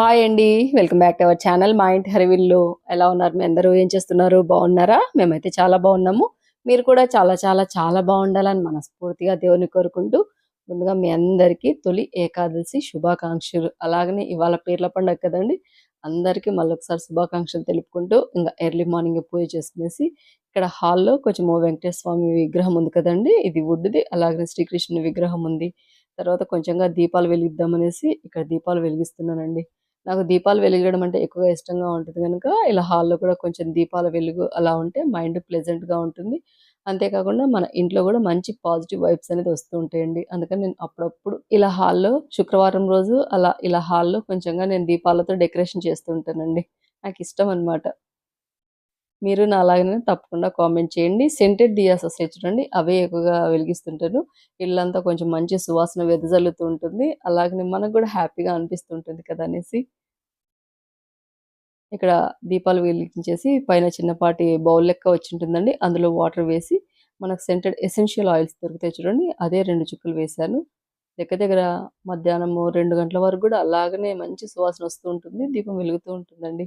Hi అండి welcome back to our channel Maa Inti Harivillu ఎలా ఉన్నారు? మీ అందరూ ఏం చేస్తున్నారు? బాగున్నారా? మేమైతే చాలా బాగున్నాము. మీరు కూడా చాలా చాలా చాలా బాగుండాలని మనస్ఫూర్తిగా దేవుని కోరుకుంటూ ముందుగా మీ అందరికీ తొలి ఏకాదశి శుభాకాంక్షలు. అలాగనే ఇవాళ పేర్ల పండుగ కదండి అందరికీ మళ్ళొకసారి శుభాకాంక్షలు తెలుపుకుంటూ ఇంకా ఎర్లీ మార్నింగ్ పూజ చేసుకునేసి ఇక్కడ హాల్లో కొంచెం వెంకటేశ్వర స్వామి విగ్రహం ఉంది కదండి ఇది వుడ్ది అలాగనే శ్రీకృష్ణుని విగ్రహం ఉంది. తర్వాత కొంచెంగా దీపాలు వెలిగిద్దామనేసి ఇక్కడ దీపాలు వెలిగిస్తున్నానండి. నాకు దీపాలు వెలిగడం అంటే ఎక్కువగా ఇష్టంగా ఉంటుంది కనుక ఇలా హాల్లో కూడా కొంచెం దీపాల వెలుగు అలా ఉంటే మైండ్ ప్లెజెంట్గా ఉంటుంది. అంతేకాకుండా మన ఇంట్లో కూడా మంచి పాజిటివ్ వైబ్స్ అనేది వస్తూ ఉంటాయండి. అందుకని నేను అప్పుడప్పుడు ఇలా హాల్లో శుక్రవారం రోజు అలా ఇలా హాల్లో కొంచెంగా నేను దీపాలతో డెకరేషన్ చేస్తూ ఉంటానండి. నాకు ఇష్టం అనమాట మీరు నా అలాగనే తప్పకుండా కామెంట్ చేయండి. సెంటెడ్ దియాస్ వస్తాయి చూడండి అవే ఎక్కువగా వెలిగిస్తుంటాను ఇల్లంతా కొంచెం మంచి సువాసన వెదజల్లుతూ ఉంటుంది అలాగనే మనకు కూడా హ్యాపీగా అనిపిస్తుంటుంది కదా అనేసి. ఇక్కడ దీపాలు వెలిగించేసి పైన చిన్నపాటి బౌల్ లెక్క వచ్చి ఉంటుందండి అందులో వాటర్ వేసి మనకు సెంటెడ్ ఎసెన్షియల్ ఆయిల్స్ దొరుకుతాయి చూడండి. అదే రెండు చుక్కలు వేశాను. దగ్గర దగ్గర మధ్యాహ్నము రెండు గంటల వరకు కూడా అలాగనే మంచి సువాసన వస్తూ ఉంటుంది దీపం వెలుగుతూ ఉంటుందండి.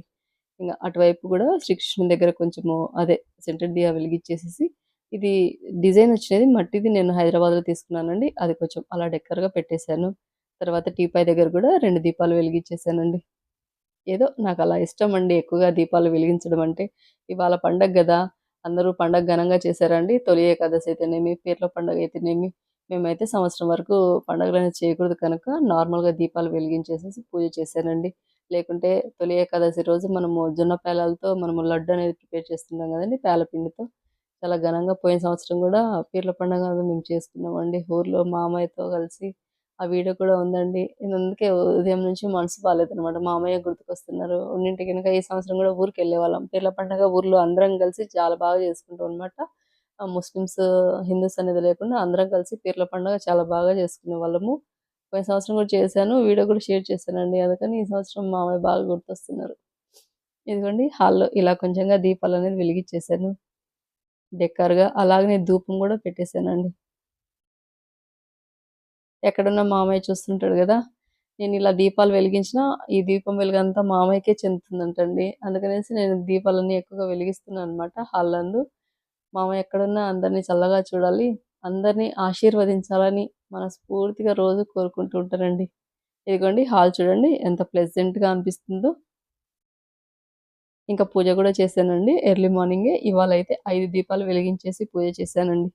ఇంకా అటువైపు కూడా శ్రీకృష్ణుని దగ్గర కొంచెము అదే సెంటర్ దియా వెలిగించేసేసి ఇది డిజైన్ వచ్చినది మట్టిది నేను హైదరాబాద్లో తీసుకున్నానండి. అది కొంచెం అలా డెక్కర్గా పెట్టేశాను. తర్వాత టీపై దగ్గర కూడా రెండు దీపాలు వెలిగించేసానండి ఏదో నాకు అలా ఇష్టం అండి ఎక్కువగా దీపాలు వెలిగించడం అంటే. ఇవాళ పండగ కదా అందరూ పండగ ఘనంగా చేశారండి. తొలి ఏకాదశి అయితేనేమి పీర్ల పండగ అయితేనేమి మేమైతే సంవత్సరం వరకు పండగలను అనేది చేయకూడదు కనుక నార్మల్గా దీపాలు వెలిగించేసేసి పూజ చేశానండి. లేకుంటే తొలి ఏకాదశి రోజు మనము జొన్న పేలాలతో మనము లడ్డు అనేది ప్రిపేర్ చేస్తుంటాం కదండి పేలపిండితో చాలా ఘనంగా పోయిన సంవత్సరం కూడా పీర్ల పండుగ మేము చేసుకున్నామండి. ఊర్లో మామయ్యతో కలిసి ఆ వీడియో కూడా ఉందండి. నేను అందుకే ఉదయం నుంచి మనసు బాగాలేదనమాట మామయ్య గుర్తుకొస్తున్నారు. ఉన్నింటి కనుక ఈ సంవత్సరం కూడా ఊరికి వెళ్ళే వాళ్ళం పీర్ల పండుగ ఊర్లో అందరం కలిసి చాలా బాగా చేసుకుంటాం అనమాట ముస్లిమ్స్ హిందూస్ అనేది లేకుండా అందరం కలిసి పీర్ల పండుగ చాలా బాగా చేసుకునే వాళ్ళము. పోయిన సంవత్సరం కూడా చేశాను వీడియో కూడా షేర్ చేశానండి. అందుకని ఈ సంవత్సరం మామయ్య బాగా గుర్తొస్తున్నారు. ఇదిగోండి హాల్లో ఇలా కొంచెంగా దీపాలు అనేది వెలిగించేశాను. డెక్కర్గా అలాగనే ధూపం కూడా పెట్టేశానండి. ఎక్కడున్న మామయ్య చూస్తుంటాడు కదా నేను ఇలా దీపాలు వెలిగించిన ఈ దీపం వెలుగంతా మామయ్యకే చెందుతుందంటండి. అందుకనేసి నేను దీపాలన్నీ ఎక్కువగా వెలిగిస్తున్నాను అనమాట హాల్లందు మామయ్య ఎక్కడున్నా అందరినీ చల్లగా చూడాలి. అందరినీ ఆశీర్వదించాలని మనస్ఫూర్తిగా రోజు కోరుకుంటూ ఉంటారండి ఇదిగోండి హాల్ చూడండి ఎంత ప్లెజెంట్గా అనిపిస్తుందో. ఇంకా పూజ కూడా చేశానండి. ఎర్లీ మార్నింగే ఇవాళ అయితే ఐదు దీపాలు వెలిగించేసి పూజ చేశానండి.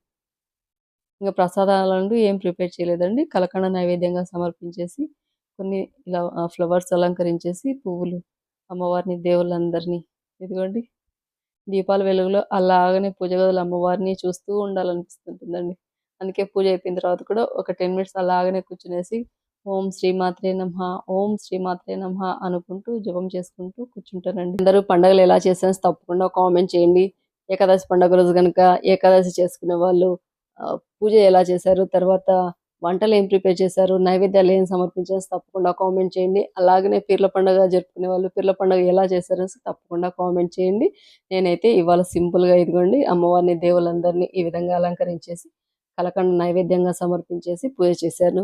ఇంకా ప్రసాదాలను ఏం ప్రిపేర్ చేయలేదండి. కలకండ నైవేద్యంగా సమర్పించేసి కొన్ని ఇలా ఫ్లవర్స్ అలంకరించేసి పువ్వులు అమ్మవారిని దేవుళ్ళందరినీ. ఇదిగోండి. దీపాల వెలుగులో అలాగనే పూజ గదులు అమ్మవారిని చూస్తూ ఉండాలనిపిస్తుంటుందండి. అందుకే పూజ అయిపోయిన తర్వాత కూడా ఒక టెన్ మినిట్స్ అలాగనే కూర్చునేసి ఓం శ్రీమాత్రే నమ ఓం శ్రీమాత్రే నమ అనుకుంటూ జపం చేసుకుంటూ కూర్చుంటానండి. అందరూ పండుగలు ఎలా చేశారో తప్పకుండా కామెంట్ చేయండి. ఏకాదశి పండుగ రోజు కనుక ఏకాదశి చేసుకునే వాళ్ళు పూజ ఎలా చేశారు తర్వాత వంటలు ఏం ప్రిపేర్ చేశారు? నైవేద్యాలు ఏం సమర్పించారు? తప్పకుండా కామెంట్ చేయండి. అలాగనే పీర్ల పండుగ జరుపుకునే వాళ్ళు పీర్ల పండుగ ఎలా చేశారో తప్పకుండా కామెంట్ చేయండి. నేనైతే ఇవాళ సింపుల్గా ఇదిగోండి అమ్మవారిని దేవులందరినీ ఈ విధంగా అలంకరించేసి కలకండ నైవేద్యంగా సమర్పించేసి పూజ చేశాను.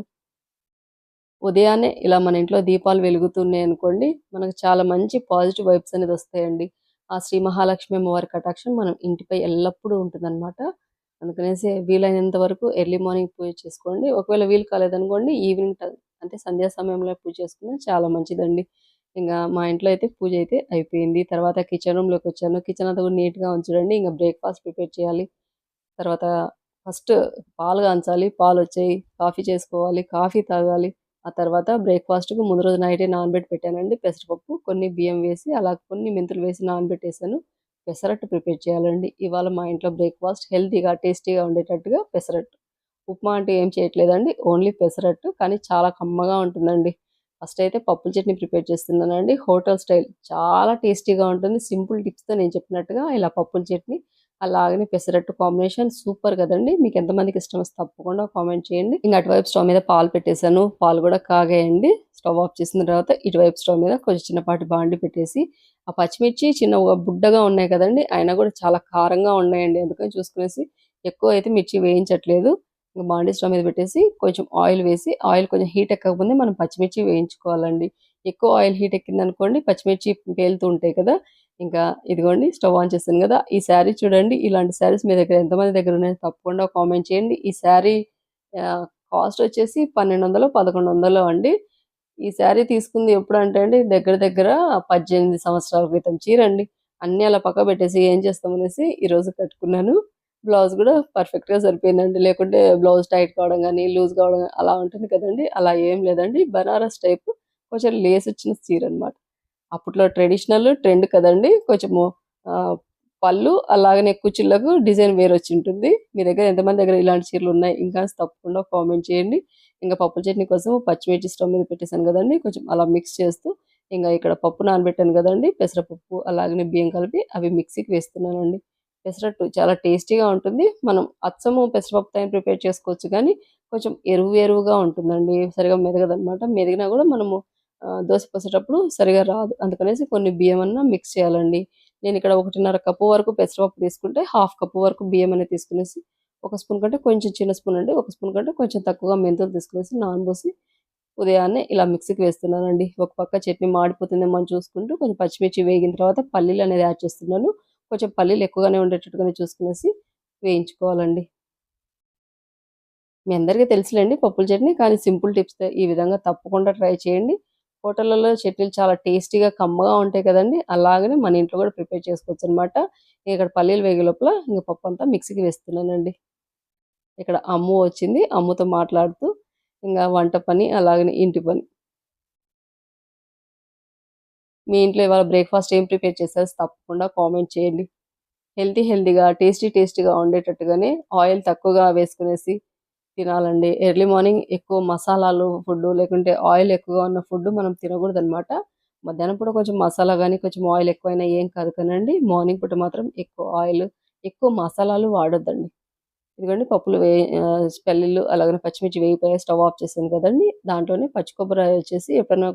ఉదయాన్నే ఇలా మన ఇంట్లో దీపాలు వెలుగుతున్నాయి అనుకోండి మనకు చాలా మంచి పాజిటివ్ వైబ్స్ అనేది వస్తాయండి. ఆ శ్రీ మహాలక్ష్మి అమ్మవారి కటాక్షం మనం ఇంటిపై ఎల్లప్పుడూ ఉంటుందన్నమాట. అందుకనేసి వీలైనంత వరకు ఎర్లీ మార్నింగ్ పూజ చేసుకోండి. ఒకవేళ వీలు కాలేదనుకోండి ఈవినింగ్ అంటే సంధ్యా సమయంలో పూజ చేసుకున్నా చాలా మంచిదండి. ఇంకా మా ఇంట్లో అయితే పూజ అయితే అయిపోయింది. తర్వాత కిచెన్ రూమ్లోకి వచ్చాను. కిచెన్ అంతా కూడా నీట్గా ఉంచడండి. ఇంకా బ్రేక్ఫాస్ట్ ప్రిపేర్ చేయాలి. తర్వాత ఫస్ట్ పాలు కాంచాలి పాలు వచ్చాయి. కాఫీ చేసుకోవాలి. కాఫీ తాగాలి. ఆ తర్వాత బ్రేక్ఫాస్ట్కు ముందు రోజు నైటే నానబెట్టి పెట్టానండి. పెసరపప్పు కొన్ని బియ్యం వేసి అలా కొన్ని మెంతులు వేసి నానబెట్టేసాను. పెసరట్టు ప్రిపేర్ చేయాలండి. ఇవాళ మా ఇంట్లో బ్రేక్ఫాస్ట్ హెల్తీగా టేస్టీగా ఉండేటట్టుగా పెసరట్టు. ఉప్మా అంటే ఏం చేయట్లేదండి. ఓన్లీ పెసరట్టు కానీ చాలా కమ్మగా ఉంటుందండి. ఫస్ట్ అయితే పప్పుల చట్నీ ప్రిపేర్ చేస్తున్నానండి. హోటల్ స్టైల్ చాలా టేస్టీగా ఉంటుంది. సింపుల్ టిప్స్తో నేను చెప్పినట్టుగా ఇలా పప్పుల చట్నీ అలాగనే పెసరట్టు కాంబినేషన్ సూపర్ కదండి. మీకు ఎంతమందికి ఇష్టం వస్తే తప్పకుండా కామెంట్ చేయండి. ఇంకా అటువైపు స్టవ్ మీద పాలు పెట్టేశాను. పాలు కూడా కాగాయండి. స్టవ్ ఆఫ్ చేసిన తర్వాత ఇటువైపు స్టవ్ మీద కొంచెం చిన్నపాటి బాండి పెట్టేసి ఆ పచ్చిమిర్చి చిన్న బుడ్డగా ఉన్నాయి కదండి అయినా కూడా చాలా కారంగా ఉన్నాయండి. అందుకని చూసుకునేసి ఎక్కువ అయితే మిర్చి వేయించట్లేదు. ఇంకా బాండి స్టవ్ మీద పెట్టేసి కొంచెం ఆయిల్ వేసి ఆయిల్ కొంచెం హీట్ ఎక్కకముందే మనం పచ్చిమిర్చి వేయించుకోవాలండి. ఎక్కువ ఆయిల్ హీట్ ఎక్కిందనుకోండి పచ్చిమిర్చి పేలుతూ ఉంటాయి కదా. ఇంకా ఇదిగోండి స్టవ్ ఆన్ చేస్తాను కదా. ఈ శారీ చూడండి ఇలాంటి శారీస్ మీ దగ్గర ఎంతమంది దగ్గర ఉన్నాయో తప్పకుండా కామెంట్ చేయండి. ఈ శారీ కాస్ట్ వచ్చేసి పన్నెండు వందలు పదకొండు వందలు అండి. ఈ శారీ తీసుకుంది ఎప్పుడు అంటే అండి దగ్గర దగ్గర పద్దెనిమిది సంవత్సరాల క్రితం. చీర అండి అన్ని అలా పక్క పెట్టేసి ఏం చేస్తామనేసి ఈరోజు కట్టుకున్నాను. బ్లౌజ్ కూడా పర్ఫెక్ట్గా సరిపోయిందండి. లేకుంటే బ్లౌజ్ టైట్ కావడం కానీ లూజ్ కావడం అలా ఉంటుంది కదండి. అలా ఏం లేదండి. బనారస్ టైప్ కొంచెం లేస్ వచ్చిన చీర అనమాట అప్పట్లో ట్రెడిషనల్ ట్రెండ్ కదండి. కొంచెము పళ్ళు అలాగనే కుచ్చిళ్ళకు డిజైన్ వేరు వచ్చి ఉంటుంది. మీ దగ్గర ఎంతమంది దగ్గర ఇలాంటి చీరలు ఉన్నాయి? ఇంకా తప్పకుండా కామెంట్ చేయండి. ఇంకా పప్పు చట్నీ కోసం పచ్చిమిర్చి స్టవ్ మీద పెట్టేశాను కదండి. కొంచెం అలా మిక్స్ చేస్తూ ఇంకా ఇక్కడ పప్పు నానబెట్టాను కదండి. పెసరపప్పు అలాగనే బియ్యం కలిపి అవి మిక్సీకి వేస్తున్నానండి. పెసరట్టు చాలా టేస్టీగా ఉంటుంది. మనం అచ్చము పెసరపప్పు ప్రిపేర్ చేసుకోవచ్చు కానీ కొంచెం ఎరువు ఎరువుగా ఉంటుందండి. సరిగా మెదగదన్నమాట. మెదిగినా కూడా మనము దోశ పోసేటప్పుడు సరిగా రాదు. అందుకనేసి కొన్ని బియ్యం అన్న మిక్స్ చేయాలండి. నేను ఇక్కడ ఒకటిన్నర కప్పు వరకు పెసరపప్పు తీసుకుంటే హాఫ్ కప్పు వరకు బియ్యం అనేది తీసుకునేసి ఒక స్పూన్ కంటే కొంచెం చిన్న స్పూన్ అండి. ఒక స్పూన్ కంటే కొంచెం తక్కువగా మెంతులు తీసుకునేసి నానబోసి ఉదయాన్నే ఇలా మిక్సీకి వేస్తున్నానండి. ఒక పక్క చట్నీ మాడిపోతుందేమో అని చూసుకుంటూ కొంచెం పచ్చిమిర్చి వేగిన తర్వాత పల్లీలు అనేది యాడ్ చేస్తున్నాను. కొంచెం పల్లీలు ఎక్కువగానే ఉండేటట్టుగానే చూసుకునేసి వేయించుకోవాలండి. మీ అందరికీ తెలుసులేండి పప్పుల చట్నీ కానీ సింపుల్ టిప్స్ ఈ విధంగా తప్పకుండా ట్రై చేయండి. హోటళ్ళలో చట్నీలు చాలా టేస్టీగా కమ్మగా ఉంటాయి కదండి. అలాగనే మన ఇంట్లో కూడా ప్రిపేర్ చేసుకోవచ్చు అనమాట ఇక్కడ పల్లీలు వేగే లోపల ఇంకా పప్పు అంతా మిక్సీకి వేస్తున్నానండి. ఇక్కడ అమ్ము వచ్చింది. అమ్ముతో మాట్లాడుతూ ఇంకా వంట పని అలాగనే ఇంటి పని. మీ ఇంట్లో ఇవాళ బ్రేక్ఫాస్ట్ ఏం ప్రిపేర్ చేశారు తప్పకుండా కామెంట్ చేయండి. హెల్తీ హెల్తీగా టేస్టీ టేస్టీగా ఉండేటట్టుగానే ఆయిల్ తక్కువగా వేసుకునేసి తినాలండి. ఎర్లీ మార్నింగ్ ఎక్కువ మసాలాలు ఫుడ్ లేకుంటే ఆయిల్ ఎక్కువగా ఉన్న ఫుడ్ మనం తినకూడదు అనమాట మధ్యాహ్నం పూట కొంచెం మసాలా కానీ కొంచెం ఆయిల్ ఎక్కువైనా ఏం కాదు కానండి. మార్నింగ్ పూట మాత్రం ఎక్కువ ఆయిల్ ఎక్కువ మసాలాలు వాడొద్దండి. ఇదిగోండి పప్పులు వే ఆ, పల్లీలు అలాగే పచ్చిమిర్చి వేయిపోయి స్టవ్ ఆఫ్ చేసాను కదండి. దాంట్లోనే పచ్చి కొబ్బరి వచ్చేసి ఎప్పుడైనా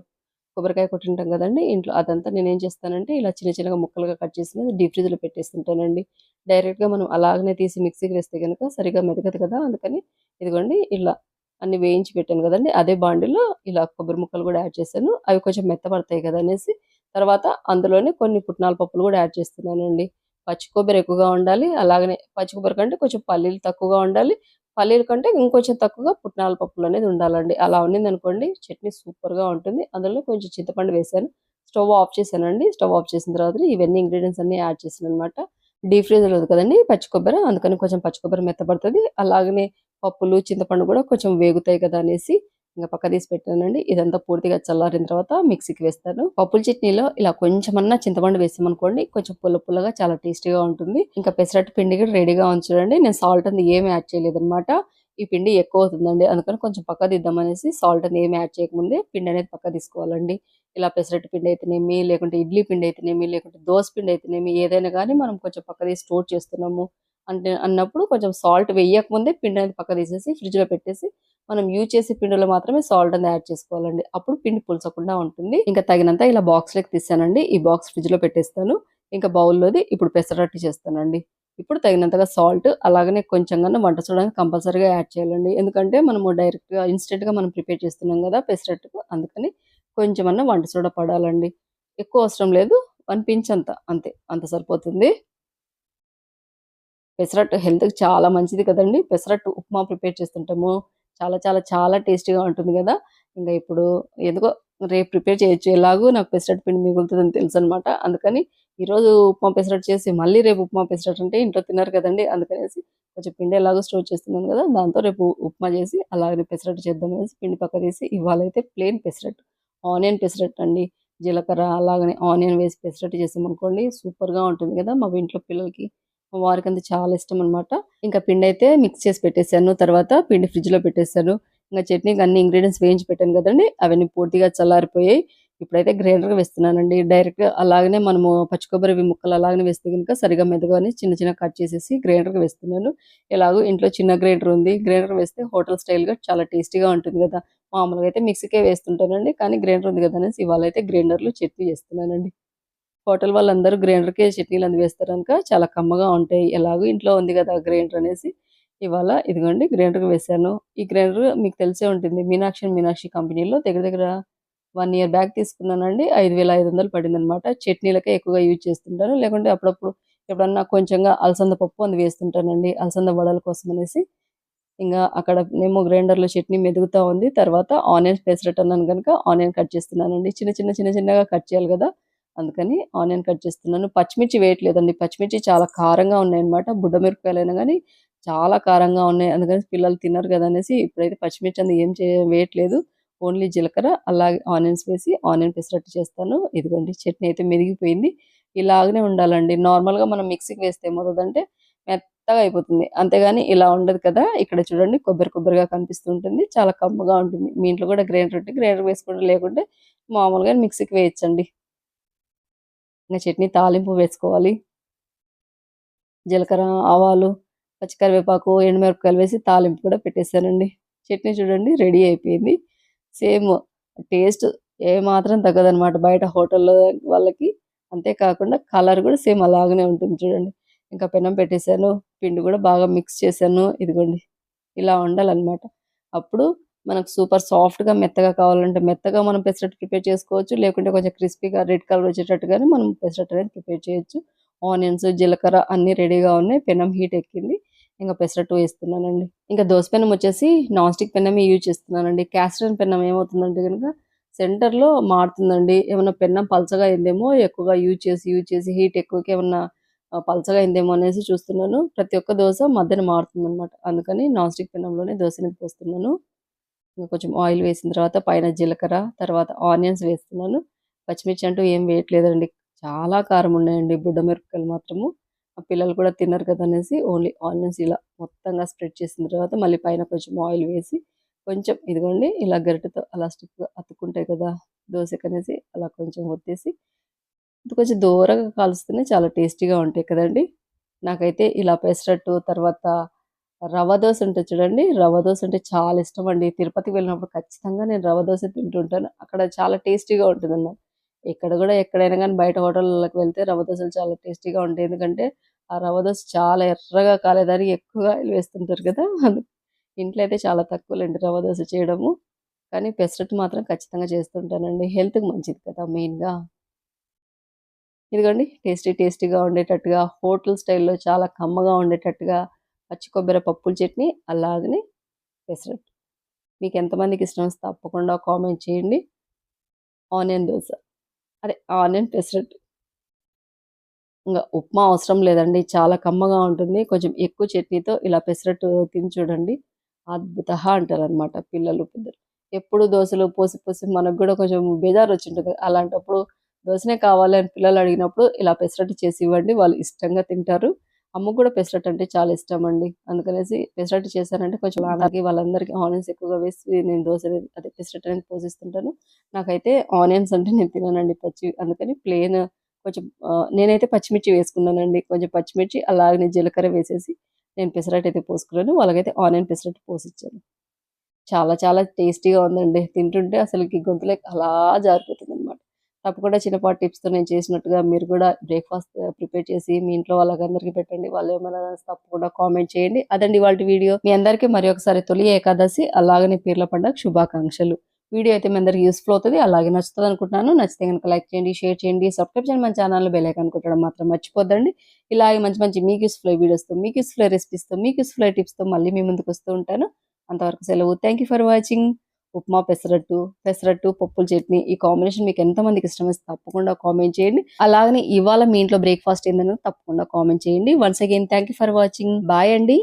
కొబ్బరికాయ కొట్టింటాం కదండి ఇంట్లో అదంతా నేను ఏం చేస్తానంటే ఇలా చిన్న చిన్నగా ముక్కలుగా కట్ చేసి డీప్ ఫ్రిడ్జ్లో పెట్టేస్తుంటానండి. డైరెక్ట్గా మనం అలాగనే తీసి మిక్సీకి వేస్తే కనుక సరిగా మెదగదు కదా అందుకని ఇదిగోండి ఇలా అన్ని వేయించి పెట్టాను కదండి. అదే బాండిలో ఇలా కొబ్బరి ముక్కలు కూడా యాడ్ చేశాను. అవి కొంచెం మెత్తపడతాయి కదా అనేసి తర్వాత అందులోనే కొన్ని పుట్నాల పప్పులు కూడా యాడ్ చేస్తున్నానండి. పచ్చి కొబ్బరి ఎక్కువగా ఉండాలి. అలాగనే పచ్చి కొబ్బరి కంటే కొంచెం పల్లీలు తక్కువగా ఉండాలి. పల్లీల కంటే ఇంకొంచెం తక్కువగా పుట్నాల పప్పులు అనేది ఉండాలండి. అలా ఉన్నింది అనుకోండి చట్నీ సూపర్గా ఉంటుంది. అందులో కొంచెం చింతపండు వేసాను. స్టవ్ ఆఫ్ చేశానండి. స్టవ్ ఆఫ్ చేసిన తర్వాత ఇవన్నీ ఇంగ్రీడియంట్స్ అన్ని యాడ్ చేసాను అనమాట డీప్ ఫ్రీజర్ ఉంది కదండి పచ్చి కొబ్బరి. అందుకని కొంచెం పచ్చి కొబ్బరి మెత్తపడుతుంది అలాగనే పప్పులు చింతపండు కూడా కొంచెం వేగుతాయి కదా అనేసి ఇంకా పక్క తీసి పెట్టానండి. ఇదంతా పూర్తిగా చల్లారిన తర్వాత మిక్సీకి వేస్తాను. పప్పుల చట్నీలో ఇలా కొంచెమన్నా చింతపండు వేసామనుకోండి కొంచెం పుల్ల పుల్లగా చాలా టేస్టీగా ఉంటుంది. ఇంకా పెసరట్టు పిండి కూడా రెడీగా ఉంచడండి నేను సాల్ట్ అంది ఏమి యాడ్ చేయలేదన్నమాట. ఈ పిండి ఎక్కువ అవుతుందండి. అందుకని కొంచెం పక్క దిద్దామనేసి సాల్ట్ అనేది ఏమి యాడ్ చేయకముందే పిండి అనేది పక్క తీసుకోవాలండి. ఇలా పెసరట్టు పిండి అయితేనేమి లేకుంటే ఇడ్లీ పిండి అయితేనేమి లేకుంటే దోశ పిండి అయితేనేమి ఏదైనా కానీ మనం కొంచెం పక్క తీసి స్టోర్ చేస్తున్నాము. అంటే అన్నప్పుడు కొంచెం సాల్ట్ వేయకముందే పిండి అనేది పక్క తీసేసి ఫ్రిడ్జ్లో పెట్టేసి మనం యూజ్ చేసే పిండిలో మాత్రమే సాల్ట్ అనేది యాడ్ చేసుకోవాలండి. అప్పుడు పిండి పులుసకుండా ఉంటుంది. ఇంకా తగినంత ఇలా బాక్స్లోకి తీసానండి. ఈ బాక్స్ ఫ్రిడ్జ్లో పెట్టేస్తాను. ఇంకా బౌల్లోది ఇప్పుడు పెసరట్టు చేస్తానండి. ఇప్పుడు తగినంతగా సాల్ట్ అలాగనే కొంచెం కన్నా వంట చూడడానికి కంపల్సరీగా యాడ్ చేయాలండి. ఎందుకంటే మనము డైరెక్ట్గా ఇన్స్టెంట్గా మనం ప్రిపేర్ చేస్తున్నాం కదా పెసరట్టుకు. అందుకని కొంచెం అన్న వంట చూడ పడాలండి. ఎక్కువ అవసరం లేదు. వన్ పించ్ అంత అంతే. అంత సరిపోతుంది. పెసరట్టు హెల్త్కి చాలా మంచిది కదండి. పెసరట్టు ఉప్మా ప్రిపేర్ చేస్తుంటాము. చాలా చాలా చాలా టేస్టీగా ఉంటుంది కదా. ఇంకా ఇప్పుడు ఎందుకో రేపు ప్రిపేర్ చేయొచ్చు. ఎలాగో నాకు పెసరట్టు పిండి మిగులుతుందని తెలుసు అనమాట అందుకని ఈరోజు ఉప్మా పెసరట్టు చేసి మళ్ళీ రేపు ఉప్మా పెసరట్టు అంటే ఇంట్లో తిన్నారు కదండి. అందుకనేసి కొంచెం పిండి ఎలాగో స్టోర్ చేస్తున్నాను కదా. దాంతో రేపు ఉప్మా చేసి అలాగే పెసరట్టు చేద్దాం అనేసి పిండి పక్క తీసి ఇవాళైతే ప్లేన్ పెసరట్టు. ఆనియన్ పెసరట్టు అండి. జీలకర్ర అలాగనే ఆనియన్ వేసి పెసరట్టు చేసామనుకోండి సూపర్గా ఉంటుంది కదా మా ఇంట్లో పిల్లలకి. వారికి అంతా చాలా ఇష్టం అనమాట ఇంకా పిండి అయితే మిక్స్ చేసి పెట్టేశాను. తర్వాత పిండి ఫ్రిడ్జ్లో పెట్టేశాను. ఇంకా చట్నీకి అన్ని ఇంగ్రీడియంట్స్ వేయించి పెట్టాను కదండి. అవన్నీ పూర్తిగా చల్లారిపోయాయి. ఇప్పుడైతే గ్రైండర్గా వేస్తున్నానండి. డైరెక్ట్ అలాగనే మనము పచ్చి కొబ్బరి ఇవి ముక్కలు అలాగనే వేస్తే కనుక సరిగా మెదగని చిన్న చిన్న కట్ చేసేసి గ్రైండర్కి వేస్తున్నాను. ఎలాగో ఇంట్లో చిన్న గ్రైండర్ ఉంది. గ్రైండర్ వేస్తే హోటల్ స్టైల్గా చాలా టేస్టీగా ఉంటుంది కదా. మామూలుగా అయితే మిక్సీకే వేస్తుంటానండి. కానీ గ్రైండర్ ఉంది కదా అనేసి ఇవాళ అయితే గ్రైండర్లో చట్నీ చేస్తున్నానండి. హోటల్ వాళ్ళందరూ గ్రైండర్కే చట్నీలు అందు వేస్తారు కనుక చాలా కమ్మగా ఉంటాయి. ఎలాగో ఇంట్లో ఉంది కదా గ్రైండర్ అనేసి. ఇవాళ ఇదిగోండి గ్రైండర్కి వేశాను. ఈ గ్రైండర్ మీకు తెలిసే ఉంటుంది. మీనాక్షి మీనాక్షి కంపెనీలో దగ్గర దగ్గర వన్ ఇయర్ బ్యాక్ తీసుకున్నానండి. ఐదు వేల ఐదు వందలు పడింది అనమాట చట్నీలకే ఎక్కువగా యూజ్ చేస్తుంటాను. లేకుంటే అప్పుడప్పుడు ఎప్పుడన్నా కొంచెంగా అలసంద పప్పు అందు వేస్తుంటానండి. అలసంద వడల కోసం అనేసి. ఇంకా అక్కడ మేము గ్రైండర్లో చట్నీ మెదుగుతూ ఉంది. తర్వాత ఆనియన్స్ పెసరట్ అన్నాను కనుక ఆనియన్ కట్ చేస్తున్నానండి. చిన్న చిన్న చిన్న చిన్నగా కట్ చేయాలి కదా. అందుకని ఆనియన్ కట్ చేస్తున్నాను. పచ్చిమిర్చి వేయట్లేదండి. పచ్చిమిర్చి చాలా కారంగా ఉన్నాయన్నమాట. బుడ్డ మిరపకాయలైనా కానీ చాలా కారంగా ఉన్నాయి. అందుకని పిల్లలు తిన్నారు కదా అనేసి ఇప్పుడైతే పచ్చిమిర్చి అంత ఏం చే వేయట్లేదు. ఓన్లీ జీలకర్ర అలాగే ఆనియన్స్ వేసి ఆనియన్ పెసరట్టు చేస్తాను. ఇదిగోండి చట్నీ అయితే మెరిగిపోయింది ఇలాగనే ఉండాలండి. నార్మల్గా మనం మిక్సీకి వేస్తే ఏమవుతుందంటే మెత్తగా అయిపోతుంది. అంతేగాని ఇలా ఉండదు కదా. ఇక్కడ చూడండి కొబ్బరి కొబ్బరిగా కనిపిస్తుంటుంది. చాలా కమ్మగా ఉంటుంది. మీ ఇంట్లో కూడా గ్రైండర్ ఉంటే గ్రైండర్ వేసుకుంటే లేకుంటే మామూలుగా మిక్సీకి వేయచ్చండి. ఇంకా చట్నీ తాలింపు వేసుకోవాలి. జీలకర్ర ఆవాలు పచ్చికరివేపాకు ఎండుమిరపకాయలు వేసి తాలింపు కూడా పెట్టేశానండి. చట్నీ చూడండి రెడీ అయిపోయింది. సేమ్ టేస్ట్ ఏ మాత్రం తగ్గదనమాట బయట హోటల్లో వాళ్ళకి అంతేకాకుండా కలర్ కూడా సేమ్ అలాగనే ఉంటుంది చూడండి. ఇంకా పెనం పెట్టేశాను పిండి కూడా బాగా మిక్స్ చేశాను ఇదిగోండి. ఇలా ఉండాలన్నమాట. అప్పుడు మనకు సూపర్ సాఫ్ట్గా మెత్తగా కావాలంటే మెత్తగా మనం పెసరట్టు ప్రిపేర్ చేసుకోవచ్చు. లేకుంటే కొంచెం క్రిస్పీగా రెడ్ కలర్ వచ్చేటట్టుగానే మనం పెసరట్టు అనేది ప్రిపేర్ చేయొచ్చు. ఆనియన్స్ జీలకర్ర అన్నీ రెడీగా ఉన్నాయి. పెనం హీట్ ఎక్కింది. ఇంకా పెసరట్టు వేస్తున్నానండి. ఇంకా దోశ పెనం వచ్చేసి నాన్ స్టిక్ పెన్నమే యూజ్ చేస్తున్నానండి. క్యాస్టర్ పెనం ఏమవుతుందంటే కనుక సెంటర్లో మారుతుందండి. ఏమైనా పెన్నం పలచగా అయిందేమో ఎక్కువగా యూజ్ చేసి యూజ్ చేసి హీట్ ఎక్కువకి ఏమన్నా పల్చగా పలచగా అయిందేమో అనేసి చూస్తున్నాను. ప్రతి ఒక్క దోశ మధ్యన మారుతుంది అనమాట అందుకని నాన్ స్టిక్ దోశ దోశని పోస్తున్నాను. కొంచెం ఆయిల్ వేసిన తర్వాత పైన జీలకర్ర తర్వాత ఆనియన్స్ వేస్తున్నాను. పచ్చిమిర్చి అంటూ ఏం వేయట్లేదండి. చాలా కారం ఉన్నాయండి. బుడ్డ మిరపకాయలు మాత్రము. ఆ పిల్లలు కూడా తిన్నారు కదా అనేసి ఓన్లీ ఆనియన్స్ ఇలా మొత్తంగా స్ప్రెడ్ చేసిన తర్వాత మళ్ళీ పైన కొంచెం ఆయిల్ వేసి కొంచెం ఇదిగోండి ఇలా గరిటతో అలా స్టిక్ అతుక్కుంటాయి కదా దోశకి అనేసి అలా కొంచెం ఒత్తేసి కొంచెం దూరంగా కాలుస్తేనే చాలా టేస్టీగా ఉంటాయి కదండి. నాకైతే ఇలా పెసరట్టు తర్వాత రవ దోశ ఉంటుంది చూడండి రవ దోశ అంటే చాలా ఇష్టం అండి. తిరుపతికి వెళ్ళినప్పుడు ఖచ్చితంగా నేను రవ దోశ తింటుంటాను. అక్కడ చాలా టేస్టీగా ఉంటుంది అన్నమాట ఇక్కడ కూడా ఎక్కడైనా కానీ బయట హోటళ్ళకి వెళ్తే రవ దోశలు చాలా టేస్టీగా ఉంటాయి. ఎందుకంటే ఆ రవ దోశ చాలా ఎర్రగా కాలేదానికి ఎక్కువగా ఆయిల్ వేస్తుంటారు కదా ఇంట్లో అయితే చాలా తక్కువలేండి రవ్వ దోశ చేయడము. కానీ పెసరట్టు మాత్రం ఖచ్చితంగా చేస్తుంటానండి. హెల్త్కి మంచిది కదా మెయిన్గా. ఇదిగోండి టేస్టీ టేస్టీగా ఉండేటట్టుగా హోటల్ స్టైల్లో చాలా కమ్మగా ఉండేటట్టుగా పచ్చి కొబ్బరి పప్పుల చట్నీ అలాగనే పెసరట్టు మీకు ఎంతమందికి ఇష్టం వస్తే తప్పకుండా కామెంట్ చేయండి. ఆనియన్ దోశ. అదే ఆనియన్ పెసరట్టు ఇంకా ఉప్మా అవసరం లేదండి. చాలా కమ్మగా ఉంటుంది. కొంచెం ఎక్కువ చట్నీతో ఇలా పెసరట్టు తిని చూడండి. అద్భుత అంటారు అనమాట పిల్లలు పెద్దలు. ఎప్పుడు దోశలు పోసి పోసి మనకు కూడా కొంచెం బేజారు వచ్చి ఉంటుంది అలాంటప్పుడు దోశనే కావాలి అని పిల్లలు అడిగినప్పుడు ఇలా పెసరట్టు చేసి ఇవ్వండి. వాళ్ళు ఇష్టంగా తింటారు. అమ్మకు కూడా పెసరట్ అంటే చాలా ఇష్టం అండి అందుకనేసి పెసరట్టు చేశానంటే కొంచెం అలాగే వాళ్ళందరికీ ఆనియన్స్ ఎక్కువగా వేసి నేను దోశ అనేది అదే పెసరట్ అనేది పోసిస్తుంటాను నాకైతే ఆనియన్స్ అంటే నేను తిననండి పచ్చి అందుకని ప్లేన్ కొంచెం నేనైతే పచ్చిమిర్చి వేసుకున్నానండి. కొంచెం పచ్చిమిర్చి అలాగనే జీలకర్ర వేసేసి నేను పెసరట్ అయితే పోసుకున్నాను. వాళ్ళకైతే ఆనియన్ పెసరట్టు పోసిచ్చాను. చాలా చాలా టేస్టీగా ఉందండి. తింటుంటే అసలుకి గొంతులోకి అలా జారిపోతుంది అనమాట తప్పకుండా చిన్నపాటి టిప్స్తో నేను చేసినట్టుగా మీరు కూడా బ్రేక్ఫాస్ట్ ప్రిపేర్ చేసి మీ ఇంట్లో వాళ్ళకందరికీ పెట్టండి. వాళ్ళు ఏమైనా తప్పకుండా కామెంట్ చేయండి. అదండి వాళ్ళ వీడియో. మీ అందరికీ మరి ఒకసారి తొలి ఏకాదశి అలాగనే పీర్ల పండుగ శుభాకాంక్షలు. వీడియో అయితే మీ అందరికి యూస్ఫుల్ అవుతుంది అలాగే నచ్చుతుంది అనుకుంటున్నాను. నచ్చితే కనుక లైక్ చేయండి షేర్ చేయండి సబ్స్క్రైబ్ చేయండి మన ఛానల్లో బెలైక్ అనుకుంటాడు మాత్రం మర్చిపోద్దండి. ఇలాగే మంచి మంచి మీకు యూస్ఫుల్ వీడియోస్తో మీకు యూస్ఫుల్ రెసిపీస్తో మీకు యూస్ఫుల్ టిప్స్తో మళ్ళీ మీ ముందుకు వస్తూ ఉంటాను. అంతవరకు సెలవు. Thank you for watching. Upma pesarattu pesarattu పప్పుల చట్నీ ఈ కాంబినేషన్ మీకు ఎంతమందికి ఇష్టమైతే తప్పకుండా కామెంట్ చేయండి. అలాగనే ఇవాళ మీ ఇంట్లో బ్రేక్ఫాస్ట్ ఏందని తప్పకుండా కామెంట్ చేయండి. Once again thank you for watching. Bye అండి.